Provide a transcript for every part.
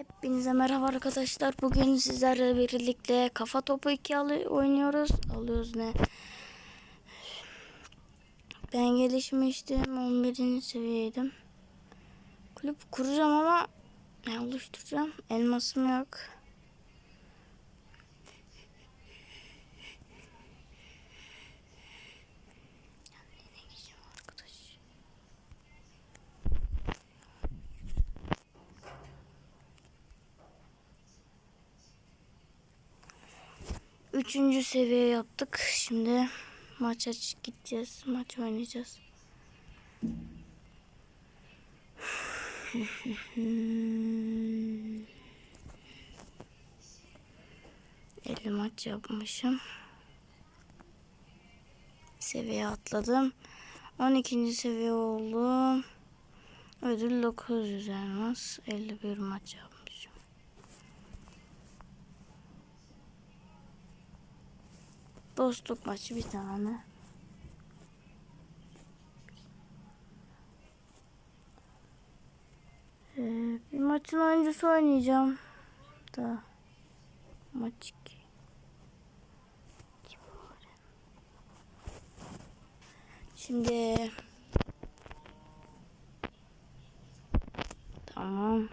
Hepinize merhaba arkadaşlar. Bugün sizlerle birlikte kafa topu 2 alı- oynuyoruz. Alıyoruz ne? Ben gelişmiştim. 11. seviyeydim. Kulüp kuracağım ama ne oluşturacağım? Elmasım yok. Üçüncü seviye yaptık. Şimdi maça gideceğiz. Maç oynayacağız. Elli maç yapmışım. Seviye atladım. 12. seviye oldum. Ödül 900 elmas. 51 maç yapmışım. Dostluk maçı bir tane. Ee, bir maçın oyuncusu oynayacağım. Da maç 2. Şimdi tamam.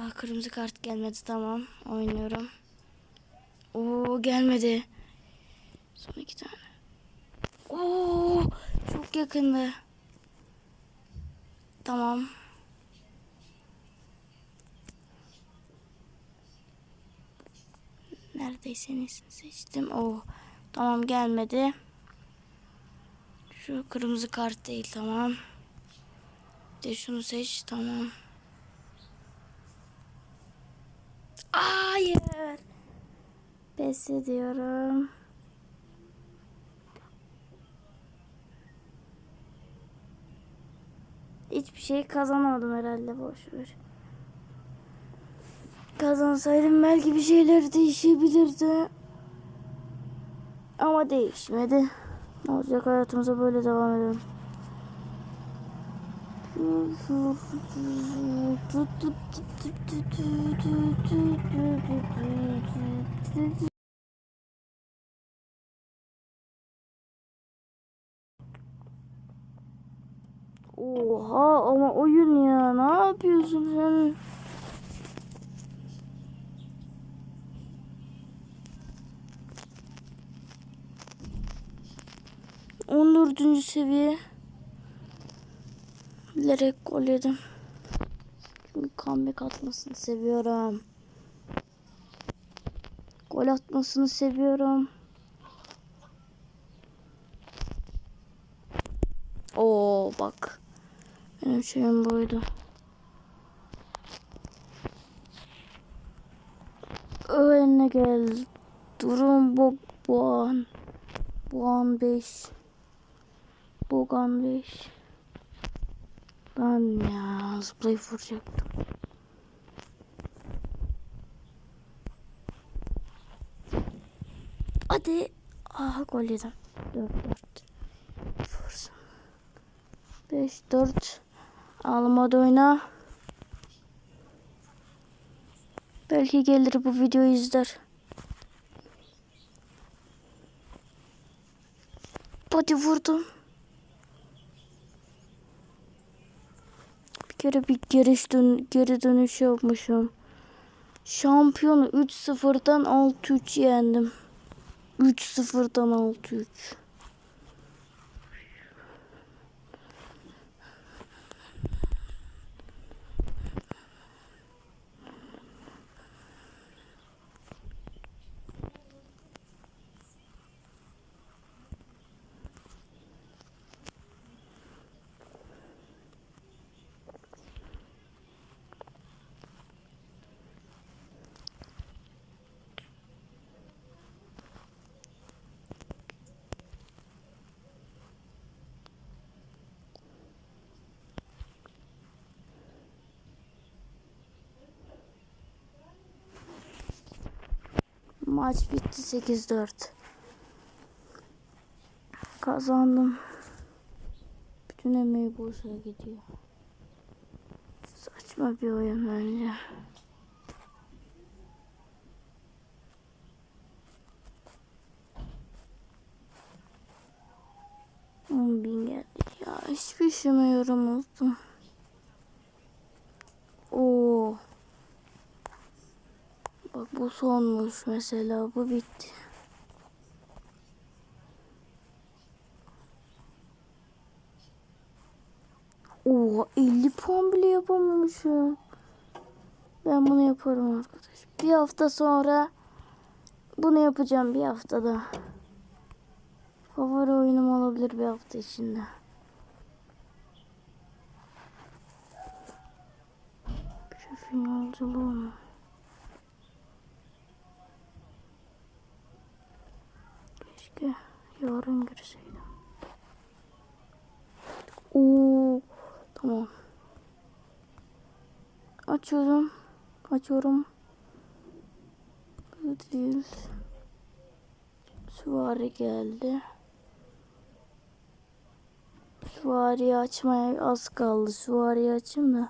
Ah kırmızı kart gelmedi tamam oynuyorum. Oo gelmedi. Son iki tane. Oo çok yakındı. Tamam. Neredeyse en iyisini seçtim. Oo tamam gelmedi. Şu kırmızı kart değil tamam. De şunu seç tamam. Pes ediyorum. Hiçbir şey kazanamadım herhalde boş ver. Kazansaydım belki bir şeyler değişebilirdi. Ama değişmedi. Ne olacak hayatımıza böyle devam edelim. Oha ama oyun ya ne yapıyorsun sen? On dördüncü seviye. Bilerek gol yedim. Çünkü comeback atmasını seviyorum. Gol atmasını seviyorum. Oo bak. Benim şeyim buydu. Önüne gel. Durum bu Boğan. Boğan 5. Boğan 5. Lan ya zıplayıp vuracaktım. Hadi. Aha gol yedim. 4 4. Vursun. 5 4. Almadı oyna. Belki gelir bu videoyu izler. Hadi vurdum. Kere bir geri, dön geri dönüş yapmışım. Şampiyonu 3-0'dan 6-3 yendim. 3-0'dan 6-3. Maç bitti 8-4. Kazandım. Bütün emeği boşa gidiyor. Saçma bir oyun bence. On bin geldi ya. Hiçbir işime yaramazdı. Oo. Bak bu sonmuş mesela. Bu bitti. Oo 50 puan bile yapamamışım. Ben bunu yaparım arkadaş. Bir hafta sonra bunu yapacağım bir haftada. Favori oyunum olabilir bir hafta içinde. Şefin yolculuğu mu? Tamam. Açıyorum. Açıyorum. Değil. Süvari geldi. Süvariyi açmaya az kaldı. Süvariyi açayım da.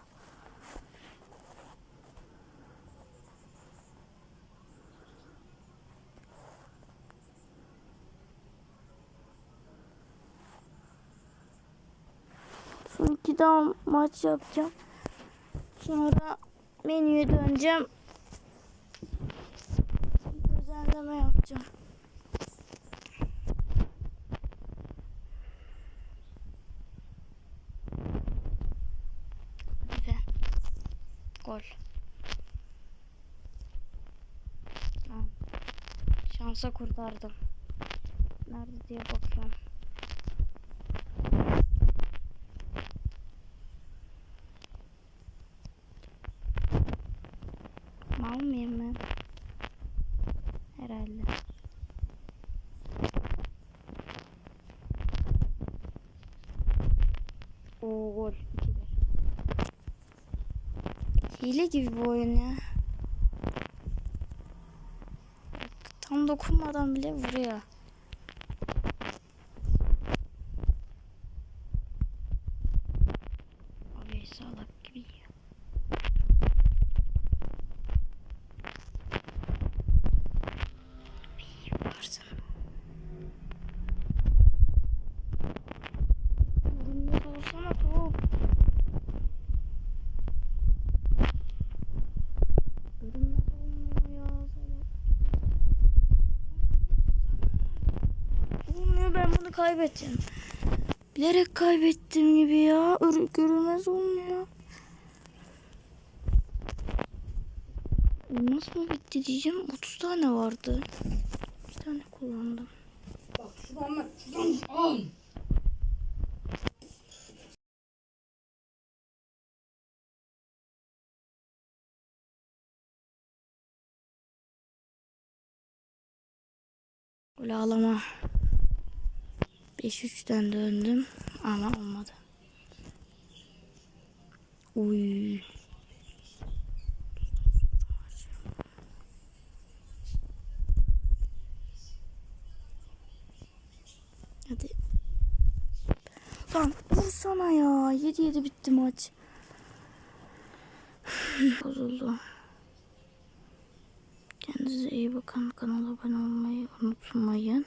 Son iki daha maç yapacağım. Sonra menüye döneceğim. Düzenleme yapacağım. Be. Gol. Şansa kurtardım. Nerede diye bakıyorum. Mal mıyım ben? Herhalde. Oo gol. 2-1. Hile gibi bu oyun ya. Tam dokunmadan bile vuruyor. Abi salak gibi ya. Varsın. Görünmez olsana top. Görünmez olmuyor ya salak. Olmuyor ben bunu kaybedeceğim. Bilerek kaybettim gibi ya. Ör- Görünmez olmuyor. Nasıl mı bitti diyeceğim. 30 tane vardı. Bir tane kullandım. Bak şuradan bak şuradan al. Gol ağlama. 5-3'ten döndüm ama olmadı. Uy. Hadi. Lan vursana ya. 7-7 bitti maç. Bozuldu. Kendinize iyi bakın. Kanala abone olmayı unutmayın.